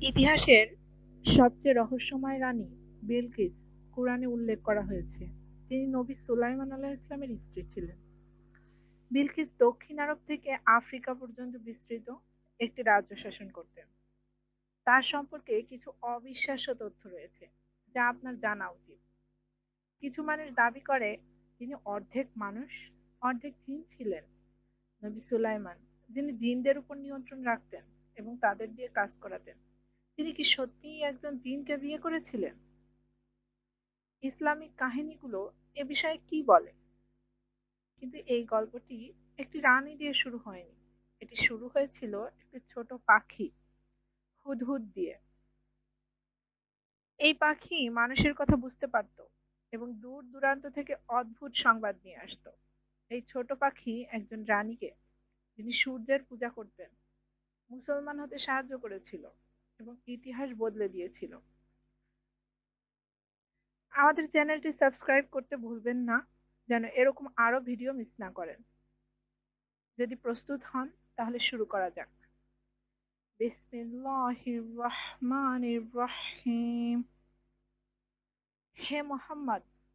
ইতিহাসের সবচেয়ে রহস্যময় রানী বিলকিস কুরআনে উল্লেখ করা হয়েছে। তিনি নবী সুলাইমান আলাহ ইসলামের স্ত্রী ছিলেন। বিলকিস দক্ষিণ আরব থেকে আফ্রিকা পর্যন্ত বিস্তৃত একটি রাজ্য শাসন করতেন। তার সম্পর্কে কিছু অবিশ্বাস্য তথ্য রয়েছে, যা আপনার জানা উচিত। কিছু মানুষ দাবি করে, তিনি অর্ধেক মানুষ, অর্ধেক জিন ছিলেন। নবী সুলাইমান, যিনি জিনদের উপর নিয়ন্ত্রণ রাখতেন এবং তাদের দিয়ে কাজ করাতেন। তিনি কি সত্যিই একজন জিনকে বিয়ে করেছিলেন? ইসলামিক কাহিনীগুলো এ বিষয়ে কি বলে? কিন্তু এই গল্পটি একটি রানী দিয়ে শুরু হয়নি। এটি শুরু হয়েছিল একটি ছোট পাখি, হুদহুদ দিয়ে। এই পাখি মানুষের কথা বুঝতে পারত এবং দূর দূরান্ত থেকে অদ্ভুত সংবাদ নিয়ে আসত। এই ছোট পাখি একজন রানীকে, যিনি সূর্যের পূজা করতেন, মুসলমান হতে সাহায্য করেছিল। এবং ইতিহাস বদলে দিয়েছিল। আমাদের চ্যানেলটি সাবস্ক্রাইব করতে ভুলবেন না, যেন এরকম আরও ভিডিও মিস না করেন। যদি প্রস্তুত হন, তাহলে শুরু করা যাক। হে মোহাম্মদ